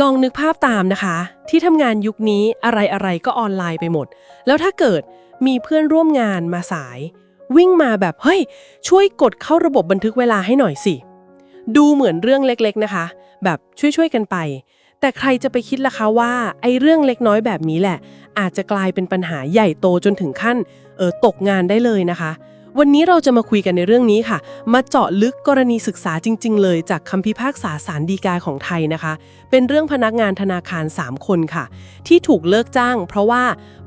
ลองนึกภาพตามนะคะ ที่ทำงานยุคนี้อะไรอะไรๆก็ออนไลน์ไปหมด แล้วถ้าเกิดมีเพื่อนร่วมงานมาสาย วิ่งมาแบบเฮ้ย ช่วยกดเข้าระบบบันทึกเวลาให้หน่อยสิ ดูเหมือนเรื่องเล็กๆนะคะ แบบช่วยๆกันไป แต่ใครจะไปคิดล่ะคะว่าไอ้เรื่องเล็กน้อยแบบนี้แหละ อาจจะกลายเป็นปัญหาใหญ่โตจนถึงขั้นเออตกงานได้เลยนะคะ วันนี้เราจะมาคุยกันในเรื่องนี้ค่ะ มาเจาะลึกกรณีศึกษาจริง ๆ เลย จากคำพิพากษาสารดีกาของไทยนะคะ เป็นเรื่องพนักงานธนาคาร 3 คนค่ะ ที่ถูกเลิกจ้าง เพราะว่า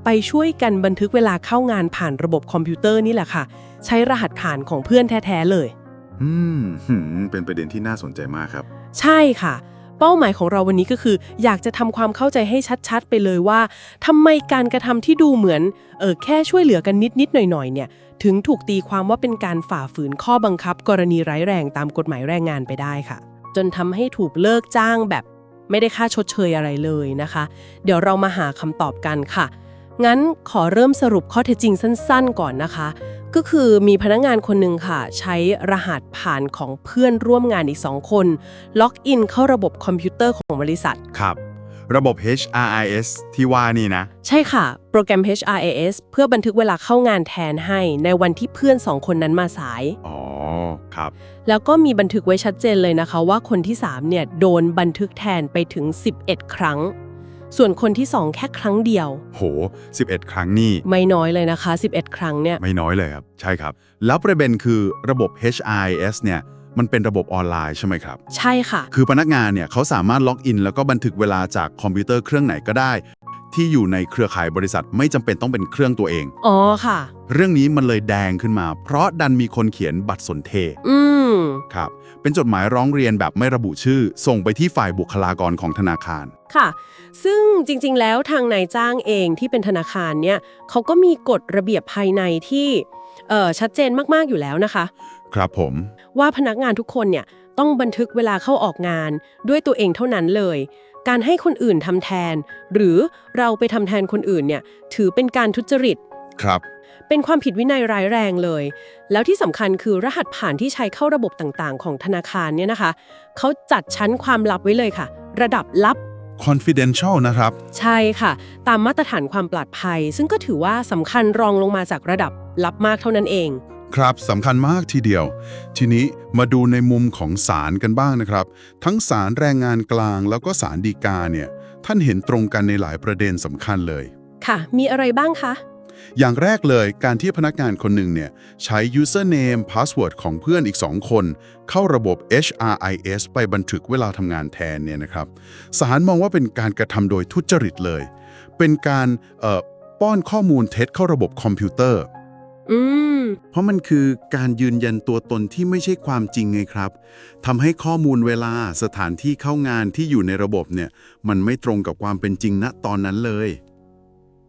ไปช่วยกันบันทึกเวลาเข้างานผ่านระบบคอมพิวเตอร์นี่แหละค่ะ ใช้รหัสผ่านของเพื่อนแท้ๆเลย อืมหืมเป็นประเด็นที่น่าสนใจมากครับ ใช่ค่ะ เป้าหมายของเราวันนี้ก็คือ อยากจะทำความเข้าใจให้ชัด ๆ ไปเลยว่าทำไมการกระทำที่ดูเหมือนเออแค่ช่วยเหลือกันนิดๆหน่อยๆเนี่ย ถึงถูกตีความว่าเป็นการฝ่าฝืนข้อบังคับ กรณีร้ายแรงตามกฎหมายแรงงานไปได้ค่ะ จนทำให้ถูกเลิกจ้างแบบไม่ได้ค่าชดเชยอะไรเลยนะคะ เดี๋ยวเรามาหาคำตอบกันค่ะ งั้นขอเริ่มสรุปข้อเท็จจริงสั้น ๆ ก่อนนะคะ ก็คือมีพนักงานคนหนึ่งค่ะ ใช้รหัสผ่านของเพื่อนร่วมงานอีก2คน ล็อกอินเข้าระบบคอมพิวเตอร์ของบริษัทครับ ระบบ HRIS ที่ว่านี่นะ ใช่ค่ะ โปรแกรม HRIS เพื่อบันทึกเวลาเข้างานแทนให้ในวันที่เพื่อน2คนนั้นมาสาย อ๋อ ครับ แล้วก็มีบันทึกไว้ชัดเจนเลยนะคะ ว่าคนที่ 3 เนี่ย โดนบันทึกแทนไปถึง 11 ครั้ง ส่วนคนที่ 2 แค่ครั้งเดียว โห 11 ครั้งนี่ ไม่น้อยเลยนะคะ 11 ครั้งเนี่ย ไม่น้อยเลยครับ ใช่ครับ แล้วประเด็นคือระบบ HRIS เนี่ย มันเป็นระบบออนไลน์ใช่ไหมครับ ใช่ค่ะ คือพนักงานเนี่ยเขาสามารถล็อกอิน แล้วก็บันทึกเวลาจากคอมพิวเตอร์เครื่องไหนก็ได้ ที่อยู่ในเครือข่ายบริษัทไม่จำเป็นต้องเป็นเครื่องตัวเอง อ๋อค่ะ เรื่องนี้มันเลยแดงขึ้นมา เพราะดันมีคนเขียนบัตรสนเทอืม ครับ เป็นจดหมายร้องเรียนแบบไม่ระบุชื่อ ส่งไปที่ฝ่ายบุคลากรของธนาคาร ค่ะ ซึ่งจริงๆ แล้วทางนายจ้างเองที่เป็นธนาคารเนี่ยเขาก็มีกฎระเบียบภายในที่เอ่อชัดเจนมากๆอยู่แล้วนะคะ ครับผม ว่าพนักงานทุกคนเนี่ยต้องบันทึกเวลาเข้าออกงาน ด้วยตัวเองเท่านั้นเลย การให้คนอื่นทำแทน หรือเราไปทำแทนคนอื่นเนี่ยถือเป็นการทุจริต ครับ เป็นความผิดวินัยร้ายแรงเลย แล้วที่สำคัญคือรหัสผ่านที่ใช้เข้าระบบต่างๆ ของธนาคารเนี่ยนะคะเขาจัดชั้นความลับไว้เลยค่ะ ระดับลับ confidential นะครับ ใช่ค่ะ ตามมาตรฐานความปลอดภัย ซึ่งก็ถือว่าสำคัญรองลงมาจากระดับลับมากเท่านั้นเอง ครับสำคัญมากทีเดียว ทีนี้มาดูในมุมของศาลกันบ้างนะครับ ทั้งศาลแรงงานกลางแล้วก็ศาลฎีกาเนี่ยท่านเห็นตรงกันในหลายประเด็นสำคัญเลย ค่ะ มีอะไรบ้างคะ อย่างแรกเลยการที่พนักงานคนหนึ่งเนี่ยใช้ username password ของเพื่อนอีก 2 คน เข้าระบบ HRIS ไปบันทึกเวลาทำงานแทนเนี่ยนะครับศาลมองว่าเป็นการกระทำโดยทุจริตเลย เป็นการเอ่อป้อนข้อมูลเท็จเข้าระบบคอมพิวเตอร์ อืม เพราะมันคือการยืนยันตัวตนที่ไม่ใช่ความจริงไงครับทำให้ข้อมูลเวลาสถานที่เข้างานที่อยู่ในระบบเนี่ย มันไม่ตรงกับความเป็นจริงณตอนนั้นเลย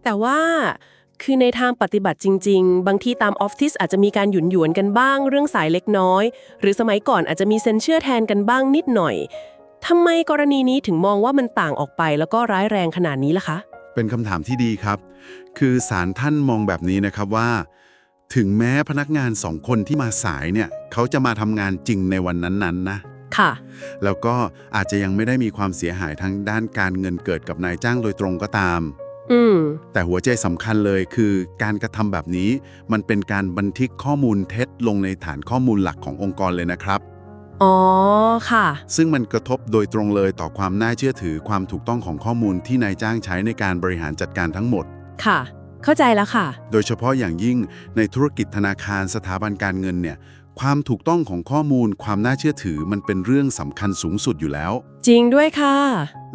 แต่ว่าคือในทางปฏิบัติจริง ๆ บางทีตามออฟฟิศอาจจะมีการหยุนหยวนๆกันบ้าง เรื่องสายเล็กน้อย หรือสมัยก่อนอาจจะมีเซ็นเชื่อแทนกันบ้างนิดหน่อยทำไมกรณีนี้ถึงมองว่ามันต่างออกไปแล้วก็ร้ายแรงขนาดนี้ล่ะคะ เป็นคำถามที่ดีครับ คือศาลท่านมองแบบนี้นะครับว่า ถึงแม้พนักงานสองคนที่มาสายเนี่ยเขาจะมาทำงานจริงในวันนั้นๆนะ ค่ะ แล้วก็อาจจะยังไม่ได้มีความเสียหายทางด้านการเงินเกิดกับนายจ้างโดยตรงก็ตาม อืม แต่หัวใจสำคัญเลยคือการกระทำแบบนี้ มันเป็นการบันทึกข้อมูลเท็จลงในฐานข้อมูลหลักขององค์กรเลยนะครับ อ๋อ ค่ะ ซึ่งมันกระทบโดยตรงเลยต่อความน่าเชื่อถือความถูกต้องของข้อมูลที่นายจ้างใช้ในการบริหารจัดการทั้งหมด ค่ะ เข้าใจแล้วค่ะ โดยเฉพาะอย่างยิ่งในธุรกิจธนาคารสถาบันการเงินเนี่ย ความถูกต้องของข้อมูล ความน่าเชื่อถือมันเป็นเรื่องสำคัญสูงสุดอยู่แล้ว จริงด้วยค่ะ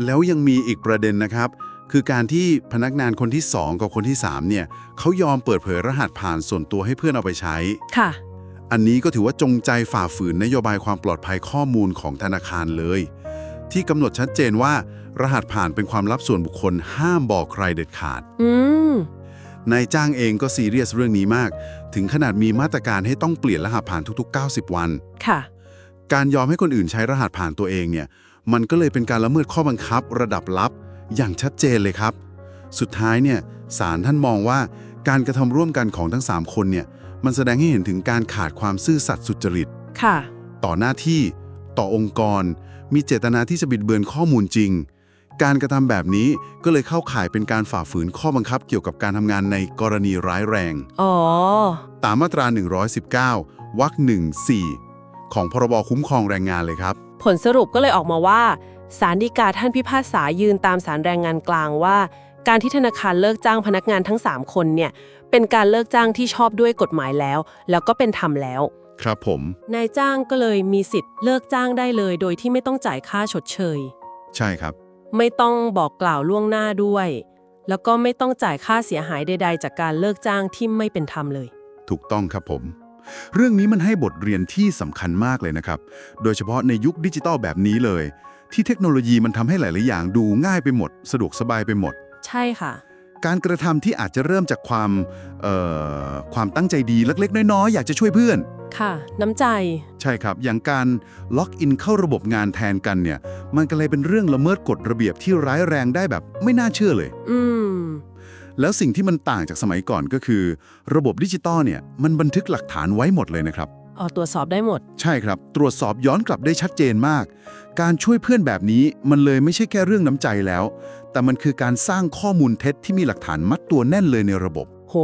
แล้วยังมีอีกประเด็นนะครับ คือการที่พนักงานคนที่ 2 กับคนที่ 3 เนี่ยเขายอมเปิดเผยรหัสผ่านส่วนตัวให้เพื่อนเอาไปใช้ ค่ะ อันนี้ก็ถือว่าจงใจฝ่าฝืนนโยบายความปลอดภัยข้อมูลของธนาคารเลย ที่กำหนดชัดเจนว่า รหัสผ่านเป็นความลับส่วนบุคคลห้ามบอกใครเด็ดขาด อืม นายจ้างเองก็ซีเรียสเรื่องนี้มาก ถึงขนาดมีมาตรการให้ต้องเปลี่ยนรหัสผ่านทุก ๆ 90 วัน ค่ะ การยอมให้คนอื่นใช้รหัสผ่านตัวเองเนี่ย มันก็เลยเป็นการละเมิดข้อบังคับ ระดับลับ อย่างชัดเจนเลยครับ สุดท้ายเนี่ยศาลท่านมองว่าการกระทำร่วมกันของทั้ง 3 คนเนี่ยมันแสดงให้เห็นถึงการขาดความซื่อสัตย์สุจริต ค่ะ ต่อหน้าที่ ต่อองค์กร มีเจตนาที่จะบิดเบือนข้อมูลจริง การกระทำแบบนี้ก็เลยเข้าข่ายเป็นการฝ่าฝืนข้อบังคับเกี่ยวกับการทำงานในกรณีร้ายแรง อ๋อ ตามมาตรา 119 วรรค1 4ของพรบคุ้มครองแรงงานเลยครับ ผลสรุปก็เลยออกมาว่าศาลฎีกาท่านพิพากษายืนตามศาลแรงงานกลางว่า การที่ธนาคารเลิกจ้างพนักงานทั้ง 3 คนเนี่ยเป็นการเลิกจ้างที่ชอบด้วยกฎหมายแล้ว แล้วก็เป็นธรรมแล้ว ครับผม นายจ้างก็เลยมีสิทธิ์เลิกจ้างได้เลย โดยที่ไม่ต้องจ่ายค่าชดเชย ใช่ครับ ไม่ต้องบอกกล่าวล่วงหน้าด้วย แล้วก็ไม่ต้องจ่ายค่าเสียหายใด ๆ จากการเลิกจ้างที่ไม่เป็นธรรมเลย ถูกต้องครับผม เรื่องนี้มันให้บทเรียนที่สำคัญมากเลยนะครับ โดยเฉพาะในยุคดิจิทัลแบบนี้เลย ที่เทคโนโลยีมันทำให้หลาย ๆ อย่างดูง่ายไปหมด สะดวกสบายไปหมด ใช่ค่ะ การกระทำที่อาจจะเริ่มจากความเอ่อความตั้งใจดีเล็กๆ น้อยๆ อยากจะช่วยเพื่อน ค่ะ น้ำใจ ใช่ครับ อย่างการล็อกอินเข้าระบบงานแทนกันเนี่ย มันก็เลยเป็นเรื่องละเมิดกฎระเบียบที่ร้ายแรงได้แบบไม่น่าเชื่อเลย อืมแล้วสิ่งที่มันต่างจากสมัยก่อนก็คือ ระบบดิจิตอลเนี่ยมันบันทึกหลักฐานไว้หมดเลยนะครับ อ๋อตรวจสอบได้หมด ใช่ครับ ตรวจสอบย้อนกลับได้ชัดเจนมาก การช่วยเพื่อนแบบนี้มันเลยไม่ใช่แค่เรื่องน้ำใจแล้ว แต่มันคือการสร้างข้อมูลเท็จที่มีหลักฐานมัดตัวแน่นเลยในระบบ โห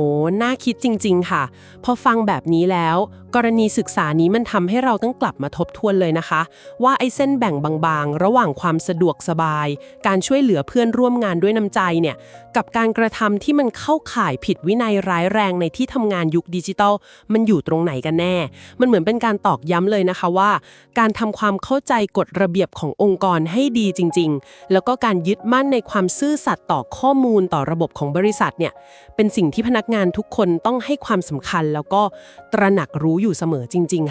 น่าคิดจริง ๆ ค่ะ พอฟังแบบนี้แล้ว กรณีศึกษานี้มันทำให้เราต้องกลับมาทบทวนเลยนะคะ ว่าไอ้เส้นแบ่งบางๆ ระหว่างความสะดวกสบาย การช่วยเหลือเพื่อนร่วมงานด้วยน้ำใจเนี่ยกับการกระทำที่มันเข้าข่ายผิดวินัยร้ายแรงในที่ทำงานยุคดิจิทัล มันอยู่ตรงไหนกันแน่ มันเหมือนเป็นการตอกย้ำเลยนะคะว่า การทำความเข้าใจกฎระเบียบขององค์กรให้ดีจริง ๆ แล้วก็การยึดมั่นในความซื่อสัตย์ต่อข้อมูลต่อระบบของบริษัทเนี่ยเป็นสิ่งที่พนักงานทุกคนต้องให้ความสำคัญ แล้วก็ตระหนักรู้อยู่เสมอจริง ๆ ค่ะ